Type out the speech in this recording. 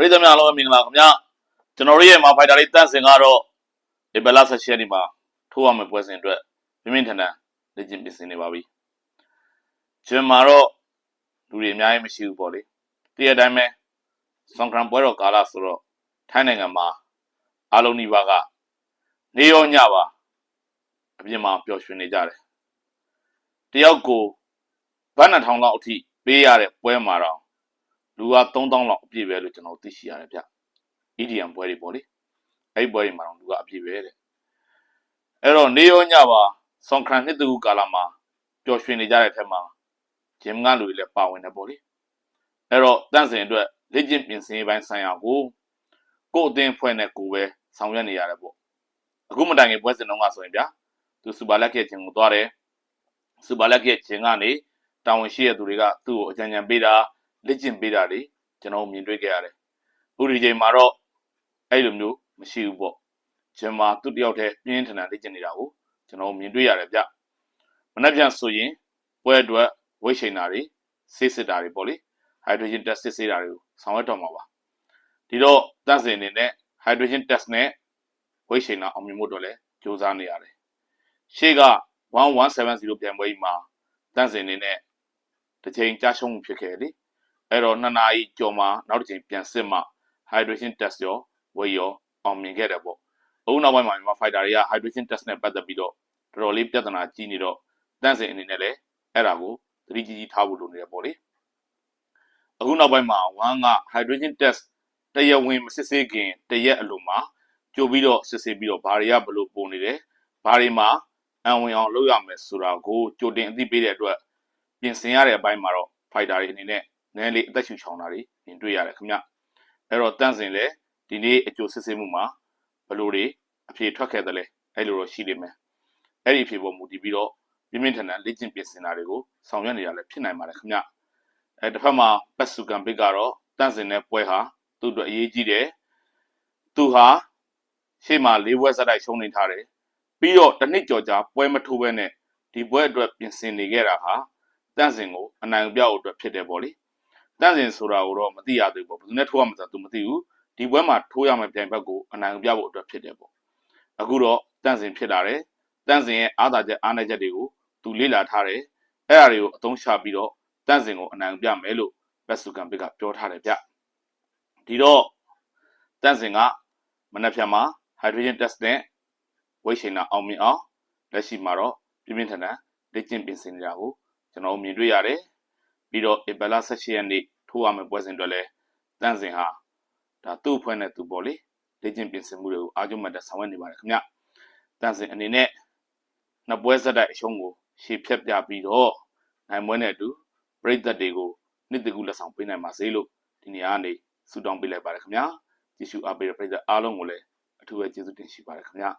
ပရိသတ်များအားလုံးပဲမင်္ဂလာခင်ဗျာကျွန်တော်တို့ရဲ့မာဖိုက်တာလေးတန့်စင်ကတော့ဒီဘယ်လာဆက်ရှယ်ဒီမှာထိုးရမယ့်ပွဲစဉ်အတွက်ပြင်းပြင်းထန်ထန်လေ့ကျင့်ပြင်ဆင်နေပါပြီဂျင်မှာတော့လူတွေအများကြီးမရှိဘူးပေါ့လေတည့်ရတိုင်းပဲဆွန်ဂရန်ပွဲတော်ကာလဆိုတော့ထိုင်းနိုင်ငံမှာအားလုံးဒီပါကနေရောညပါအပြင်မှာပျော်ရွှင်နေကြတယ်တယောက်ကိုဘတ်နှစ်ထောင်လောက်အထိပေးရတဲ့ပွဲမှာတော့ လူက3000လောက်အပြည့်ပဲလို့ကျွန်တော်သိရှိရတယ်ဗျ EDM ပွဲတွေပေါ့လေအဲ့ဒီပွဲတွေမှာတော့လူကအပြည့်ပဲတဲ့အဲ့တော့နေရောညပါဆွန်ခရန်နှစ်တူကာလမှာပျော်ရွှင်နေကြတဲ့ထက်မှာဂျင်ကလူတွေလည်းပါဝင်တယ်ပေါ့လေအဲ့တော့တန့်စင်အတွက်လက်ကျင့်ပြင်ဆင်ရေးပိုင်းဆိုင်ရာကိုကိုယ့်အသင်းဖွဲ့နဲ့ကိုယ်ပဲဆောင်ရွက်နေရတယ်ပေါ့အခုမတိုင်ခင်ပွဲစဉ်တုန်းကဆိုရင်ဗျာသူစူပါလက်ရဲ့ဂျင်ကိုသွားတယ်စူပါလက်ရဲ့ဂျင်ကနေတာဝန်ရှိတဲ့သူတွေကသူ့ကိုအကြံဉာဏ်ပေးတာ လက်ကျင့်ပေးတာတွေကျွန်တော်မြင်တွေ့ခဲ့ရတယ်။ဥဒီချိန်မှာတော့အဲ့လိုမျိုးမရှိဘူးပေါ့။ကျွန်မသူ့တယောက်တည်းပြင်းထန်ထန်လက်ကျင့်နေတာကိုကျွန်တော်မြင်တွေ့ရတယ်ဗျ။မနေ့ပြန်ဆိုရင်ပွဲအတွက်ဝိတ်ချိန်တာတွေဆေးစစ်တာတွေပေါ့လေ။ hydrogen test စစ်ဆေးတာတွေကိုဆောင်ရွက်တော့မှာပါ။ဒီတော့တန့်စင်အနေနဲ့ hydrogen test နဲ့ဝိတ်ချိန်တာအောင်မြင်ဖို့အတွက်လည်းစူးစမ်းနေရတယ်။ရှေ့က1170ပြန်ပွဲကြီးမှာတန့်စင်အနေနဲ့တစ်ချိန်ကြာရှုံးမှုဖြစ်ခဲ့တယ်လေ။ အဲ့တော့နှစ်နာရီကျော်မှနောက်တစ်ချိန်ပြန်စစ်မှ hydration test ရောဝေရောအောင်မြင်ခဲ့တယ်ပေါ့။အခုနောက်ပိုင်းမှာမြန်မာ fighter တွေက hydration test နဲ့ပတ်သက်ပြီးတော့တော်တော်လေးပြဿနာကြီးနေတော့တန့်စင်အနေနဲ့လည်းအဲ့ဒါကိုသတိကြီးကြီးထားဖို့လိုနေတယ်ပေါ့လေ။အခုနောက်ပိုင်းမှာဝမ်က hydration test တရားဝင်မစစ်ဆေးခင်တရက်အလိုမှာကြိုပြီးတော့စစ်ဆေးပြီးတော့ဘာတွေကဘလို့ပုံနေတယ်။ဘာတွေမှာအံဝင်အောင်လုပ်ရမယ်ဆိုတာကိုကြိုတင်အသိပေးတဲ့အတွက်ပြင်ဆင်ရတဲ့အပိုင်းမှာတော့ fighter တွေအနေနဲ့ နည်းလေးအသက်ရှူချောင်တာတွေမြင်တွေ့ရတယ်ခင်ဗျအဲ့တော့တန့်စင်လေဒီနေ့အကျိုးစစ်ဆေးမှုမှာဘလို့တွေအဖြေထွက်ခဲ့တယ်လဲအဲ့လိုတော့ရှိနေမယ်အဲ့ဒီအဖြေပေါ်မူတည်ပြီးတော့ပြင်းပြင်းထန်ထန်လေ့ကျင့်ပြင်ဆင်တာတွေကိုဆောင်ရွက်နေရလဲဖြစ်နိုင်ပါတယ်ခင်ဗျအဲတစ်ဖက်မှာပတ်စုကံဘစ်ကတော့တန့်စင်တဲ့ပွဲဟာသူ့အတွက်အရေးကြီးတယ်သူဟာရှေ့မှာ၄ဘွဲဆက်တိုက်ရှုံးနေထားတယ်ပြီးတော့တစ်နှစ်ကျော်ကြာပွဲမထိုးဘဲနဲ့ဒီပွဲအတွက်ပြင်ဆင်နေခဲ့တာဟာတန့်စင်ကိုအနိုင်ပြဖို့အတွက်ဖြစ်တယ်ပေါ့လေ တန့်စင်ဆိုတာကိုတော့မသိရသေးဘူးပေါ့ဘယ်သူနဲ့ထိုးရမှာဆိုတာ तू မသိဘူးဒီပွဲမှာထိုးရမယ့်ပြိုင်ဘက်ကိုအနိုင်ပြဖို့အတွက်ဖြစ်တယ်ပေါ့အခုတော့တန့်စင်ဖြစ်လာတယ်တန့်စင်ရဲ့အားသာချက်အားနည်းချက်တွေကို तू လေ့လာထားတယ်အဲ့အရာတွေကိုအသုံးချပြီးတော့တန့်စင်ကိုအနိုင်ပြမယ်လို့ဘက်စုကံဘစ်ကပြောထားတယ်ဗျဒီတော့တန့်စင်ကမနက်ဖြန်မှာ hydrogen test နဲ့ဝိတ်ရှင်တာအောင်မြင်အောင်လက်ရှိမှာတော့ပြင်းပြင်းထန်ထန်လေ့ကျင့်ပြင်ဆင်နေတာကိုကျွန်တော်မြင်တွေ့ရတယ် ပြီးတော့ဧပြီလ18ရက်နေ့ထိုးရမယ့်ပွဲစဉ်အတွက်လည်းတန့်စင်ဟာဒါသူ့အဖွဲ့နဲ့သူပေါ့လေလေ့ကျင့်ပြင်ဆင်မှုတွေကိုအားကျုံမှတ်တဲ့ဆောင်ရွက်နေပါတယ်ခင်ဗျတန့်စင်အနေနဲ့နှစ်ပွဲဆက်တိုက်အရှုံးကိုရှေ့ဖြတ်ပြပြီးတော့နိုင်ပွဲနဲ့အတူပြည်သက်တွေကိုနှစ်တကူလက်ဆောင်ပေးနိုင်ပါစေလို့ဒီနေရာကနေဆုတောင်းပေးလိုက်ပါတယ်ခင်ဗျာကြည့်ရှုအားပေးတဲ့ပြည်သက်အားလုံးကိုလည်းအထူးပဲကျေးဇူးတင်ရှိပါတယ်ခင်ဗျာ